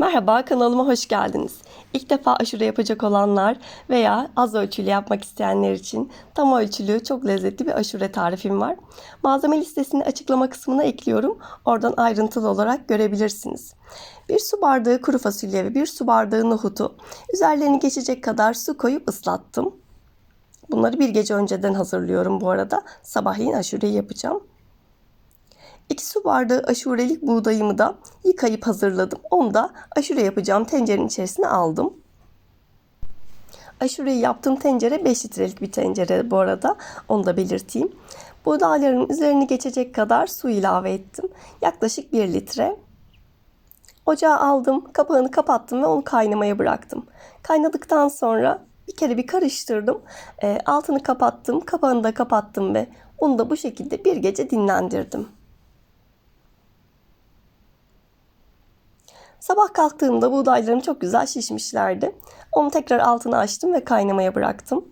Merhaba kanalıma hoş geldiniz. İlk defa aşure yapacak olanlar veya az ölçülü yapmak isteyenler için tam ölçülü çok lezzetli bir aşure tarifim var. Malzeme listesini açıklama kısmına ekliyorum. Oradan ayrıntılı olarak görebilirsiniz. Bir su bardağı kuru fasulye ve bir su bardağı nohutu üzerlerini geçecek kadar su koyup ıslattım. Bunları bir gece önceden hazırlıyorum bu arada. Sabahleyin aşureyi yapacağım. 2 su bardağı aşurelik buğdayımı da yıkayıp hazırladım. Onu da aşure yapacağım tencerenin içerisine aldım. Aşureyi yaptığım tencere 5 litrelik bir tencere bu arada. Onu da belirteyim. Buğdayların üzerine geçecek kadar su ilave ettim. Yaklaşık 1 litre. Ocağa aldım, kapağını kapattım ve onu kaynamaya bıraktım. Kaynadıktan sonra bir kere bir karıştırdım. E, altını kapattım, kapağını da kapattım ve onu da bu şekilde bir gece dinlendirdim. Sabah kalktığımda buğdaylarım çok güzel şişmişlerdi. Onu tekrar altını açtım ve kaynamaya bıraktım.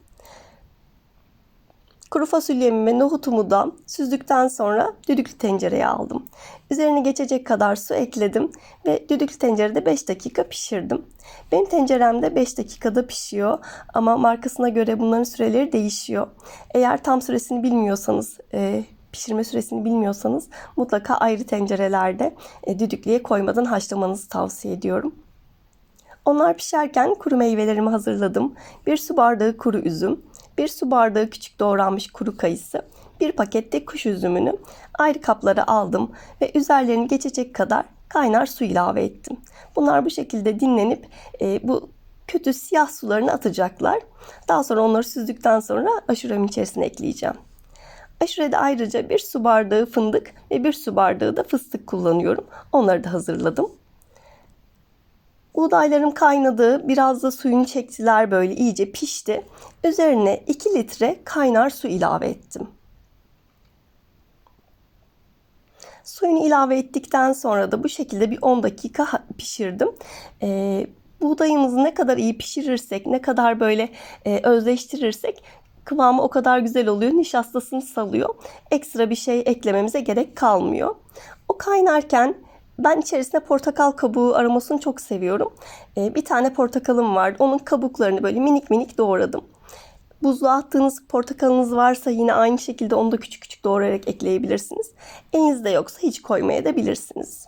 Kuru fasulyemi ve nohutumu da süzdükten sonra düdüklü tencereye aldım. Üzerine geçecek kadar su ekledim ve düdüklü tencerede 5 dakika pişirdim. Benim tenceremde 5 dakikada pişiyor ama markasına göre bunların süreleri değişiyor. Eğer tam süresini bilmiyorsanız pişirme süresini bilmiyorsanız mutlaka ayrı tencerelerde e, düdüklüye koymadan haşlamanızı tavsiye ediyorum. Onlar pişerken kuru meyvelerimi hazırladım. Bir su bardağı kuru üzüm, bir su bardağı küçük doğranmış kuru kayısı, bir pakette kuş üzümünü ayrı kaplara aldım ve üzerlerini geçecek kadar kaynar su ilave ettim. Bunlar bu şekilde dinlenip e, bu kötü siyah sularını atacaklar. Daha sonra onları süzdükten sonra aşuremin içerisine ekleyeceğim. Aşurede ayrıca bir su bardağı fındık ve bir su bardağı da fıstık kullanıyorum. Onları da hazırladım. Buğdaylarım kaynadı. Biraz da suyunu çektiler böyle iyice pişti. Üzerine 2 litre kaynar su ilave ettim. Suyunu ilave ettikten sonra da bu şekilde bir 10 dakika pişirdim. Ee, buğdayımızı ne kadar iyi pişirirsek, ne kadar böyle e, özleştirirsek kıvamı o kadar güzel oluyor. Nişastasını salıyor. Ekstra bir şey eklememize gerek kalmıyor. O kaynarken ben içerisinde portakal kabuğu aromasını çok seviyorum. Ee, bir tane portakalım vardı. Onun kabuklarını böyle minik minik doğradım. Buzluğa attığınız portakalınız varsa yine aynı şekilde onu da küçük küçük doğrayarak ekleyebilirsiniz. Elinizde yoksa hiç koymaya da bilirsiniz.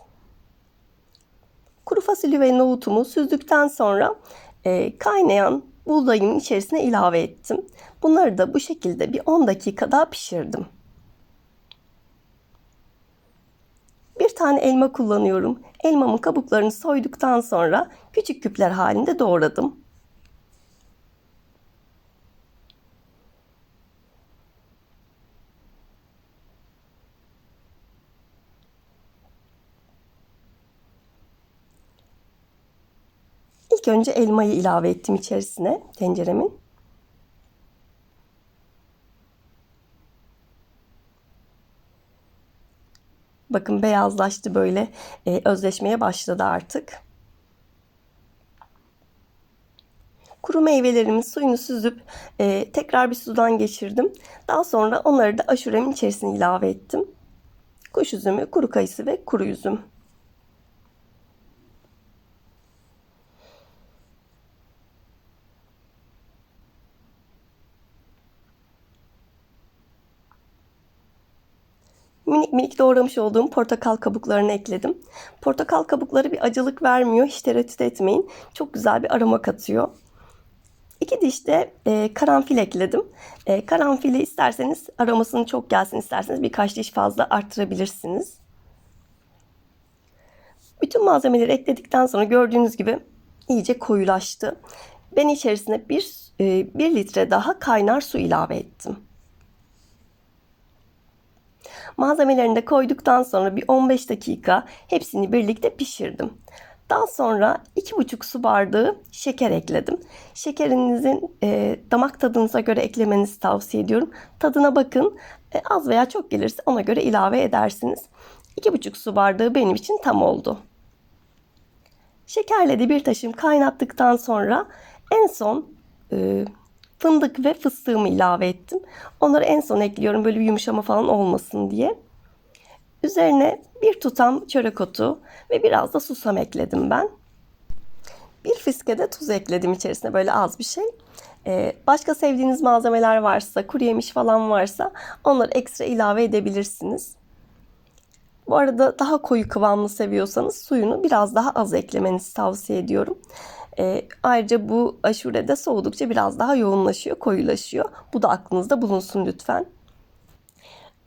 Kuru fasulye ve nohutumu süzdükten sonra e, kaynayan buğdayın içerisine ilave ettim. Bunları da bu şekilde bir 10 dakika daha pişirdim. Bir tane elma kullanıyorum. Elmamın kabuklarını soyduktan sonra küçük küpler halinde doğradım. İlk önce elmayı ilave ettim içerisine tenceremin. Bakın beyazlaştı böyle e, özleşmeye başladı artık. Kuru meyvelerimin suyunu süzüp e, tekrar bir sudan geçirdim. Daha sonra onları da aşuremin içerisine ilave ettim. Kuş üzümü, kuru kayısı ve kuru üzüm. Minik minik doğramış olduğum portakal kabuklarını ekledim. Portakal kabukları bir acılık vermiyor. Hiç tereddüt etmeyin. Çok güzel bir aroma katıyor. İki diş de e, karanfil ekledim. E, karanfili isterseniz aromasını çok gelsin isterseniz birkaç diş fazla arttırabilirsiniz. Bütün malzemeleri ekledikten sonra gördüğünüz gibi iyice koyulaştı. Ben içerisine bir, e, bir litre daha kaynar su ilave ettim. Malzemelerini de koyduktan sonra bir 15 dakika hepsini birlikte pişirdim. Daha sonra 2,5 su bardağı şeker ekledim. Şekerinizin e, damak tadınıza göre eklemenizi tavsiye ediyorum. Tadına bakın. E, az veya çok gelirse ona göre ilave edersiniz. 2,5 su bardağı benim için tam oldu. Şekerle de bir taşım kaynattıktan sonra en son e, fındık ve fıstığımı ilave ettim. Onları en son ekliyorum böyle bir yumuşama falan olmasın diye. Üzerine bir tutam çörek otu ve biraz da susam ekledim ben. fiske de tuz ekledim içerisine böyle az bir şey. Ee, başka sevdiğiniz malzemeler varsa, kuru yemiş falan varsa onları ekstra ilave edebilirsiniz. Bu arada daha koyu kıvamlı seviyorsanız suyunu biraz daha az eklemenizi tavsiye ediyorum. Ee, ayrıca bu aşure de soğudukça biraz daha yoğunlaşıyor, koyulaşıyor. Bu da aklınızda bulunsun lütfen.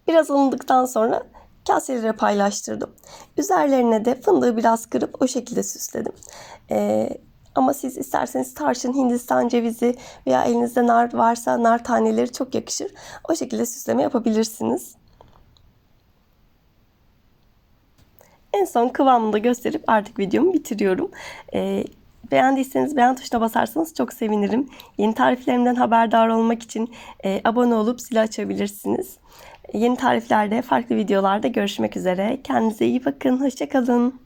Biraz ılındıktan sonra kaselere paylaştırdım. Üzerlerine de fındığı biraz kırıp o şekilde süsledim. Ee, ama siz isterseniz tarçın, hindistan cevizi veya elinizde nar varsa nar taneleri çok yakışır. O şekilde süsleme yapabilirsiniz. En son kıvamını da gösterip artık videomu bitiriyorum. Ee, beğendiyseniz beğen tuşuna basarsanız çok sevinirim. Yeni tariflerimden haberdar olmak için e, abone olup zili açabilirsiniz. Yeni tariflerde, farklı videolarda görüşmek üzere. Kendinize iyi bakın. Hoşçakalın.